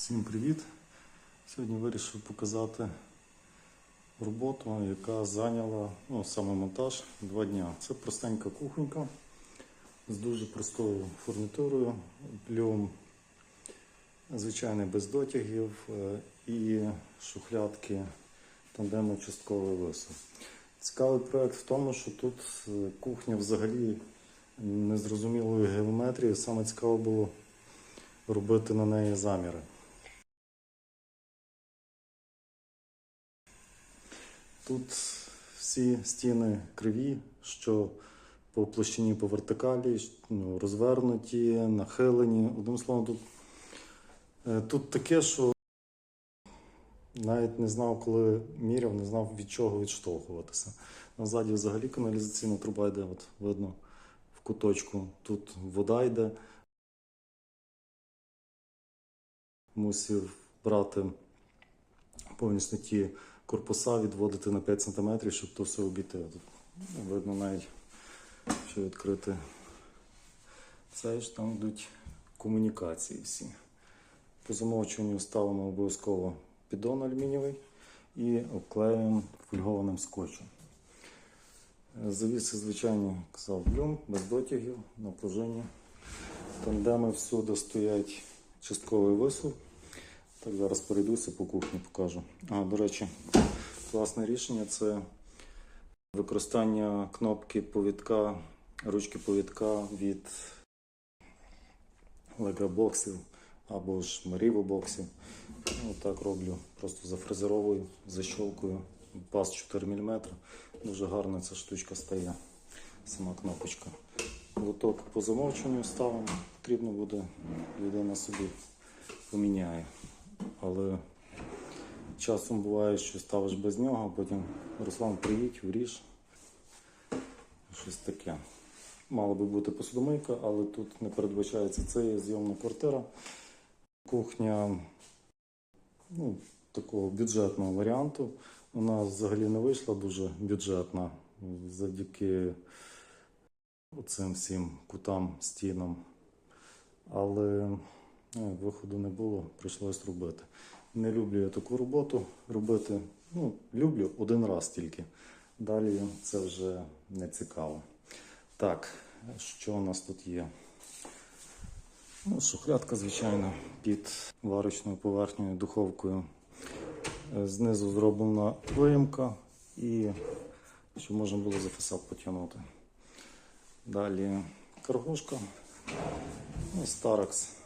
Всім привіт! Сьогодні вирішив показати роботу, яка зайняла ну, саме монтаж два дня. Це простенька кухонька з дуже простою фурнітурою, плюм звичайний без дотягів е, і шухлядки тандему частковий висув. Цікавий проект в тому, що тут е, кухня взагалі незрозумілої геометрії. Саме цікаво було робити на неї заміри. Тут всі стіни криві, що по площині по вертикалі, ну, розвернуті, нахилені. Одним словом, тут, е, тут таке, що навіть не знав, коли міряв, не знав від чого відштовхуватися. Назаді взагалі каналізаційна труба йде, от видно в куточку. Тут вода йде. Мусив брати повністю ті корпуса, відводити на 5 см, щоб то все обійти. Тут, ну, видно навіть, що відкрити це ж там йдуть комунікації всі. По замовчуванню ставимо обов'язково піддон алюмінієвий і обклеюємо фольгованим скотчем. Завіси, звичайно, казав блюм, без дотягів, на пружині. Тандеми всюди стоять частковий висув. Так, зараз перейдуся по кухні, покажу. А, до речі, класне рішення це використання кнопки повідка, ручки повідка від Lego боксів або ж Marivo боксів. Ну, так роблю, просто зафрезеровую, защолкую. Пас 4 мм. Дуже гарна ця штучка стає, сама кнопочка. Лоток по замовчуванню ставимо, потрібно буде, людина собі поміняє. Але часом буває, що ставиш без нього, потім Руслан приїдь, вріж. Щось таке. Мала би бути посудомийка, але тут не передбачається. Це є зйомна квартира. Кухня ну, такого бюджетного варіанту. Вона взагалі не вийшла дуже бюджетна завдяки цим всім кутам, стінам. Але ну, виходу не було, прийшлось робити. Не люблю я таку роботу робити. Ну, люблю один раз тільки. Далі це вже не цікаво. Так, що у нас тут є? Ну, шухлядка, звичайно, під варочною поверхнею духовкою. Е, Знизу зроблена виїмка і щоб можна було за фасад потягнути. Далі каргушка. Ну, Старакс.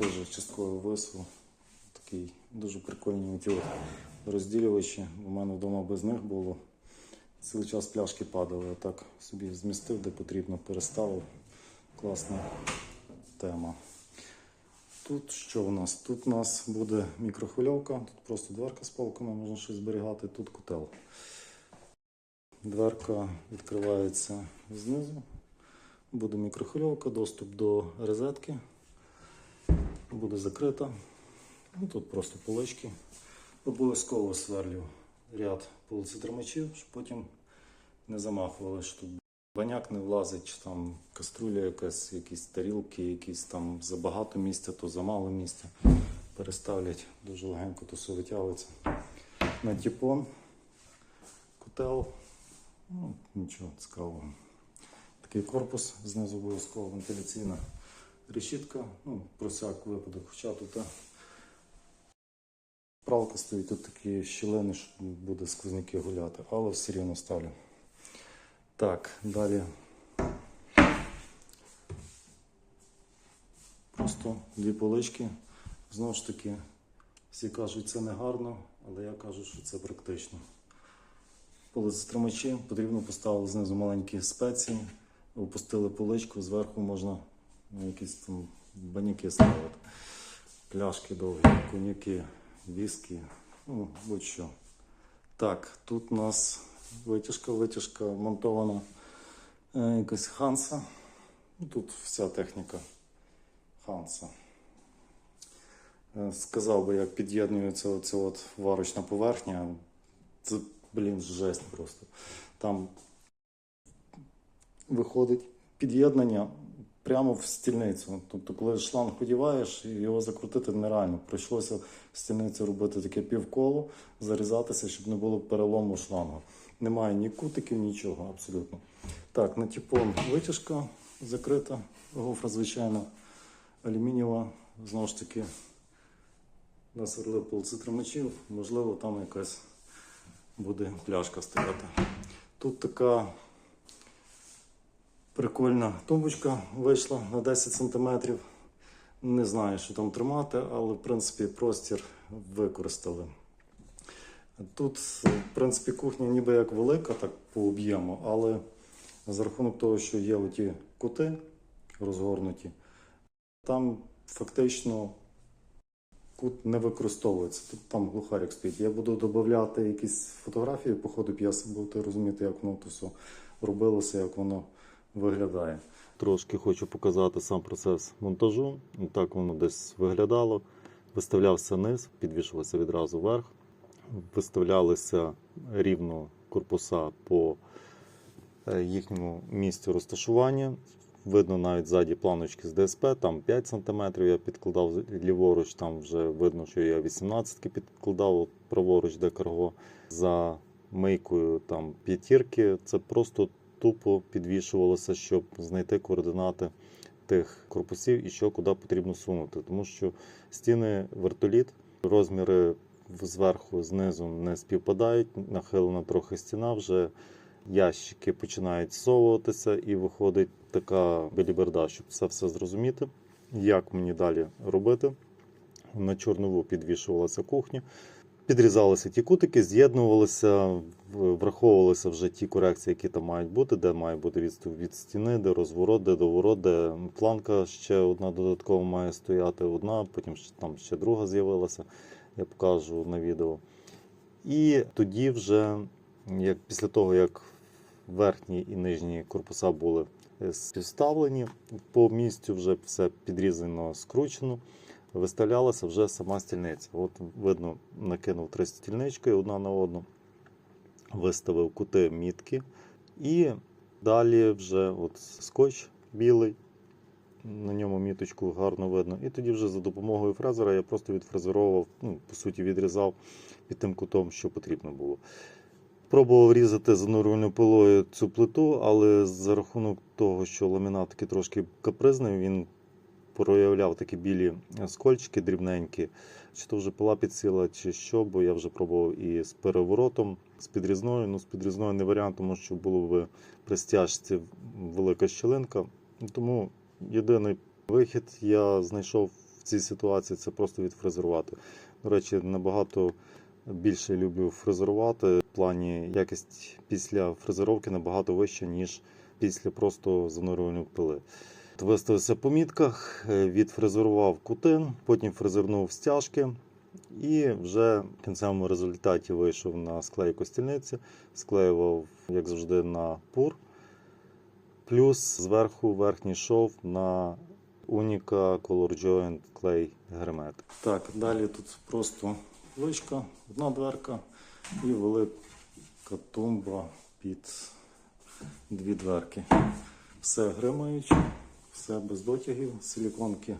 Теж частково вису. Такий дуже прикольні ті розділювачі. У мене вдома без них було. Цілий час пляшки падали. Я так собі змістив, де потрібно, переставив. Класна тема. Тут що у нас? Тут у нас буде мікрохвильовка, тут просто дверка з полками, можна щось зберігати, тут котел. Дверка відкривається знизу. Буде мікрохвильовка, доступ до розетки. Буде закрита. Ну, тут просто полички. Обов'язково сверлю ряд полицетримачів, щоб потім не замахували, щоб баняк не влазить, чи там каструля якась, якісь тарілки, якісь там забагато місця, то замало місця. Переставлять дуже легенько, то все витягується. На тіпон, котел. Ну, нічого цікавого. Такий корпус, знизу обов'язково вентиляційна решітка. Ну, про всяк випадок, хоча тут пралка стоїть, тут такі щілини, що буде сквозняки гуляти, але все рівно ставлю. Так, далі. Просто дві полички. Знову ж таки, всі кажуть, це не гарно, але я кажу, що це практично. Полицетримачі потрібно поставити знизу маленькі спеції, опустили поличку, зверху можна ну, якісь там баняки ставити. Пляшки довгі, коньяки, віскі, ну, будь-що. Так, тут у нас витяжка, витяжка монтована е, якась Ханса. Ну, Тут вся техніка Ханса. Е, Сказав би, як під'єднується оця от варочна поверхня. Це, блін, жесть просто. Там виходить під'єднання, прямо в стільницю. Тобто, коли шланг одіваєш, його закрутити нереально. Прийшлося в стільниці робити таке півколо, зарізатися, щоб не було перелому шлангу. Немає ні кутиків, нічого абсолютно. Так, на тіпон витяжка закрита, гофра звичайна, алюмінієва, знову ж таки, насверлив полцитромачів, можливо, там якась буде пляшка стояти. Тут така прикольна тумбочка вийшла на 10 см. Не знаю, що там тримати, але в принципі простір використали. Тут, в принципі, кухня ніби як велика, так по об'єму, але за рахунок того, що є оті кути розгорнуті, там фактично кут не використовується. Тут там глухарик стоїть. Я буду додавати якісь фотографії по ходу п'єси, будете розуміти, як воно все робилося, як воно виглядає. Трошки хочу показати сам процес монтажу. Так воно десь виглядало. Виставлявся низ, підвішувався відразу вверх. Виставлялися рівно корпуса по е, їхньому місцю розташування. Видно навіть ззаді планочки з ДСП, там 5 см я підкладав ліворуч, там вже видно, що я 18 підкладав праворуч, де карго. За мийкою там п'ятірки. Це просто тупо підвішувалося, щоб знайти координати тих корпусів і що куди потрібно сунути. Тому що стіни вертоліт, розміри зверху, знизу не співпадають, нахилена трохи стіна вже. Ящики починають зсовуватися і виходить така біліберда, щоб це все зрозуміти, як мені далі робити. На чорнову підвішувалася кухня, підрізалися ті кутики, з'єднувалися, враховувалися вже ті корекції, які там мають бути, де має бути відступ від стіни, де розворот, де доворот, де планка ще одна додаткова має стояти, одна, потім там ще друга з'явилася, я покажу на відео. І тоді вже, як після того, як верхні і нижні корпуса були е, співставлені по місцю, вже все підрізано, скручено, виставлялася вже сама стільниця. От видно, накинув три стільнички одна на одну, виставив кути мітки, і далі вже от скотч білий. На ньому міточку гарно видно. І тоді вже за допомогою фрезера я просто відфрезеровував, ну, по суті, відрізав під тим кутом, що потрібно було. Пробував різати занурювальною пилою цю плиту, але за рахунок того, що ламінат такий трошки капризний, він проявляв такі білі скольчики дрібненькі. Чи то вже пила підсіла, чи що, бо я вже пробував і з переворотом, з підрізною. Ну, з підрізною не варіант, тому що було в при стяжці велика щілинка. Тому єдиний вихід я знайшов в цій ситуації це просто відфрезерувати. До речі, набагато більше люблю фрезерувати. В плані якість після фрезеровки набагато вища, ніж після просто занурювання пили. Виставився по мітках, е, відфрезерував кути, потім фрезернув стяжки і вже в кінцевому результаті вийшов на склейку стільниці, склеював, як завжди, на пур. Плюс зверху верхній шов на Unica Color Joint Clay Hermet. Так, далі тут просто вишка, одна дверка і велика тумба під дві дверки. Все гримаюче, все без дотягів, силіконки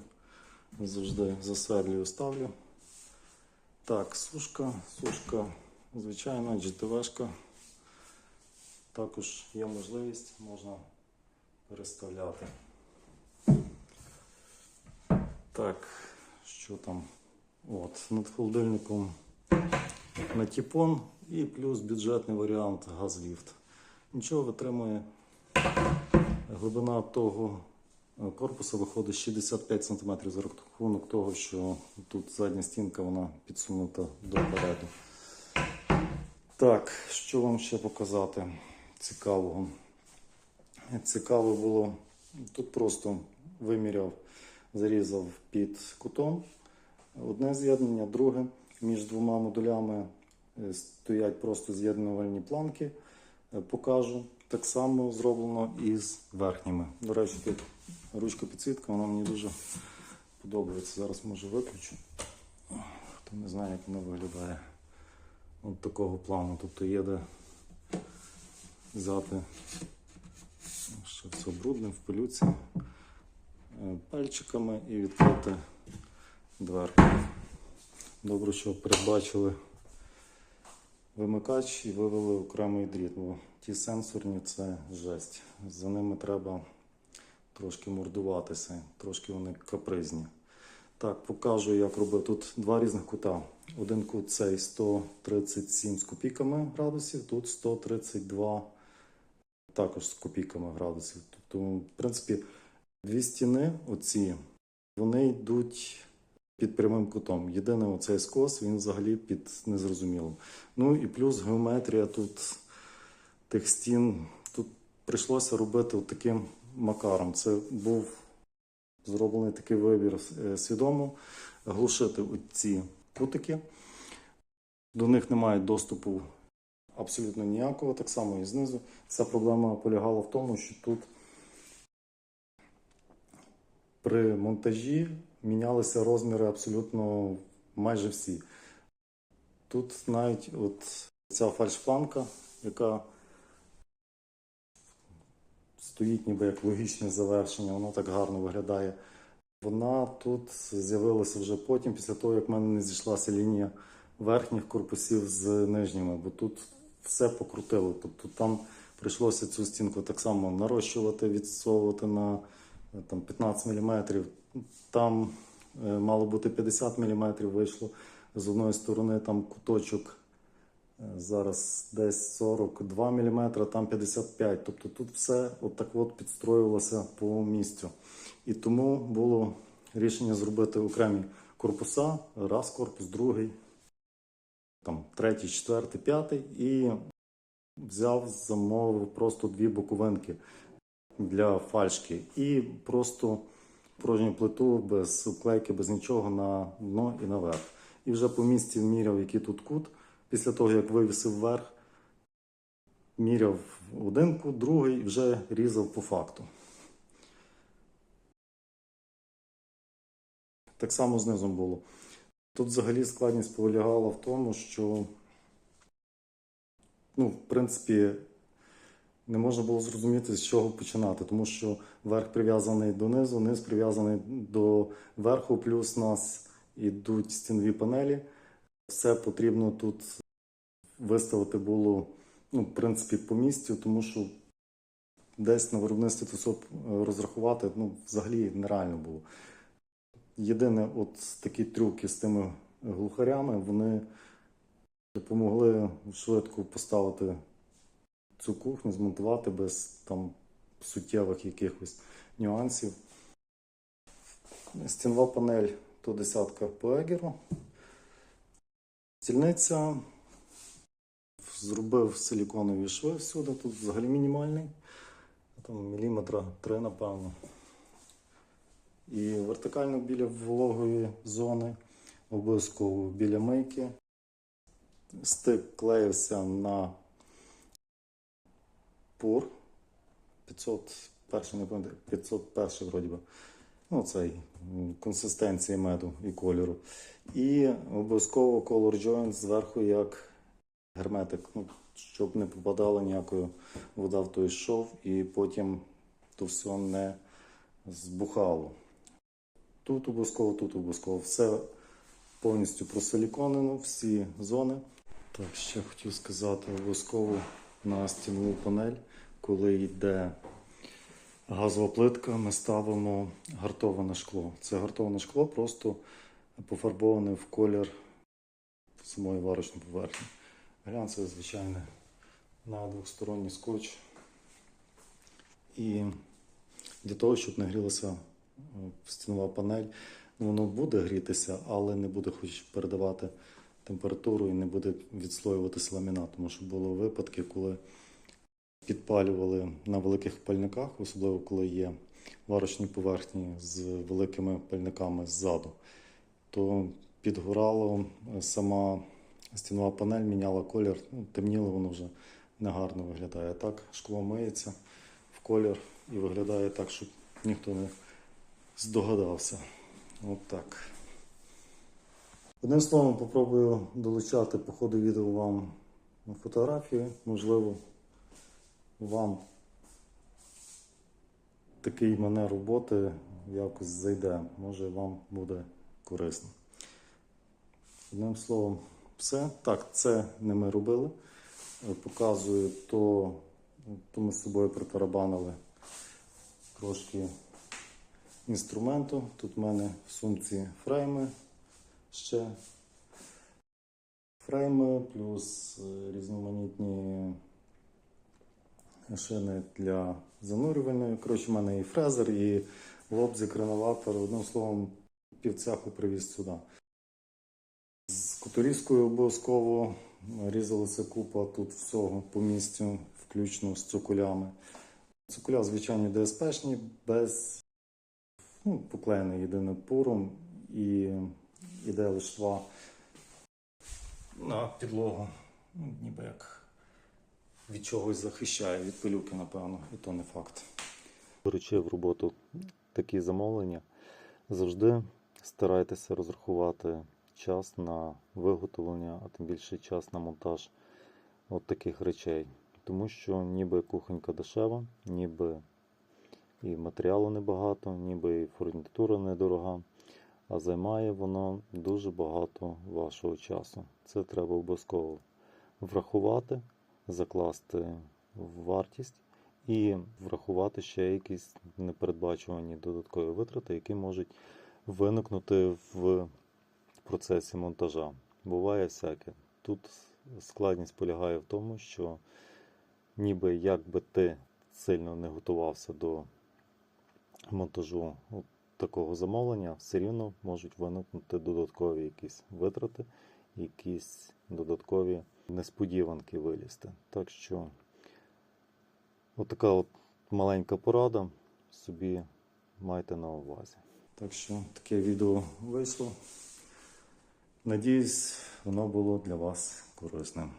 завжди засверлюю, ставлю. Так, сушка, сушка, звичайна, GTV-шка. Також є можливість, можна переставляти. Так, що там? От, над холодильником на тіпон і плюс бюджетний варіант газліфт. Нічого витримує. Глибина того е, корпусу виходить 65 см за рахунок того, що тут задня стінка вона підсунута допереду. Так, що вам ще показати цікавого? Цікаво було, тут просто виміряв, зарізав під кутом одне з'єднання, друге. Між двома модулями е, стоять просто з'єднувальні планки. Покажу. Так само зроблено і з верхніми. До речі, ручка підсвітка, вона мені дуже подобається. Зараз може виключу. Хто не знає, як вона виглядає. От такого плану. Тобто є де взяти ще все брудне в пилюці. е, пальчиками і відкрити дверку. Добре, що передбачили вимикач і вивели окремий дріт, бо ті сенсорні це жесть. За ними треба трошки мордуватися, трошки вони капризні. Так, покажу, як робив. Тут два різних кута. Один кут цей 137 з копійками градусів, тут 132 також з копійками градусів. Тобто, в принципі, дві стіни, оці, вони йдуть під прямим кутом. Єдине, оцей скос, він взагалі під незрозумілим. Ну і плюс геометрія тут тих стін. Тут прийшлося робити таким макаром. Це був зроблений такий вибір е, свідомо глушити ці кутики. До них немає доступу абсолютно ніякого, так само і знизу. Ця проблема полягала в тому, що тут при монтажі мінялися розміри абсолютно майже всі. Тут навіть от ця фальшпланка, яка стоїть ніби як логічне завершення, воно так гарно виглядає. Вона тут з'явилася вже потім, після того, як в мене не зійшлася лінія верхніх корпусів з нижніми, бо тут все покрутило. Тобто там прийшлося цю стінку так само нарощувати, відсовувати на там, 15 мм. Там е, мало бути 50 мм вийшло. З одної сторони там куточок е, зараз десь 42 мм, там 55 Тобто тут все от так от підстроювалося по місцю. І тому було рішення зробити окремі корпуса, раз корпус, другий, там третій, четвертий, п'ятий, і взяв, замовив просто дві боковинки для фальшки. І просто порожню плиту без обклейки, без нічого на дно і наверх. І вже по місці міряв, який тут кут. Після того, як вивісив вверх, міряв один кут, другий і вже різав по факту. Так само знизу було. Тут взагалі складність полягала в тому, що, ну, в принципі, не можна було зрозуміти, з чого починати, тому що верх прив'язаний до низу, низ прив'язаний до верху, плюс нас ідуть стінові панелі. Все потрібно тут виставити було, ну, в принципі, по місцю, тому що десь на виробництві все розрахувати ну, взагалі нереально було. Єдине, от такі трюки з тими глухарями, вони допомогли швидко поставити цю кухню, змонтувати без там суттєвих якихось нюансів. Стінова панель то десятка по егеру. Стільниця зробив силіконові шви всюди, тут взагалі мінімальний. Там міліметра три, напевно. І вертикально біля вологої зони, обов'язково біля мийки. Стик клеївся на пур 501, не пам'ятаю, 501 вроді би. Ну, цей консистенції меду і кольору. І обов'язково color joint зверху як герметик, ну, щоб не попадала ніякої вода в той шов і потім то все не збухало. Тут обов'язково, тут обов'язково. Все повністю просиліконено, всі зони. Так, ще хотів сказати обов'язково на стінову панель, коли йде газова плитка, ми ставимо гартоване шкло. Це гартоване шкло просто пофарбоване в колір самої варочної поверхні. Глянцеве, звичайне, на двосторонній скотч. І для того, щоб не грілася е, стінова панель, ну, воно буде грітися, але не буде хоч передавати температуру і не буде відслоюватися ламінат. Тому що були випадки, коли підпалювали на великих пальниках, особливо коли є варочні поверхні з великими пальниками ззаду, то підгорало е, сама стінова панель, міняла колір, ну, темніло воно вже негарно виглядає. Так, шкло миється в колір і виглядає так, щоб ніхто не здогадався. От так. Одним словом, попробую долучати по ходу відео вам фотографії. Можливо, вам такий манер роботи якось зайде. Може вам буде корисно. Одним словом, все. Так, це не ми робили. Е, Показую, то, то ми з собою протарабанили трошки інструменту. Тут в мене в сумці фрейми ще. Фрейми плюс е, різноманітні шини для занурювальної. Коротше, в мене і фрезер, і лобзик, реноватор. Одним словом, півцяху привіз сюди. З кутурізкою обов'язково різалася купа тут всього по місцю, включно з цоколями. Цоколя звичайні ДСПшні, без ну, поклеєний єдиним пуром і іде лиштва на підлогу. Ну, ніби як від чогось захищає, від пилюки, напевно, і то не факт. Беручи в роботу такі замовлення, завжди старайтеся розрахувати час на виготовлення, а тим більше час на монтаж от таких речей. Тому що ніби кухонька дешева, ніби і матеріалу небагато, ніби і фурнітура недорога, а займає воно дуже багато вашого часу. Це треба обов'язково врахувати, закласти в вартість і врахувати ще якісь непередбачувані додаткові витрати, які можуть виникнути в процесі монтажа. Буває всяке. Тут складність полягає в тому, що ніби як би ти сильно не готувався до монтажу такого замовлення, все рівно можуть виникнути додаткові якісь витрати, якісь додаткові несподіванки вилізти. Так що отака от маленька порада собі майте на увазі. Так що таке відео вийшло. Надіюсь, воно було для вас корисним.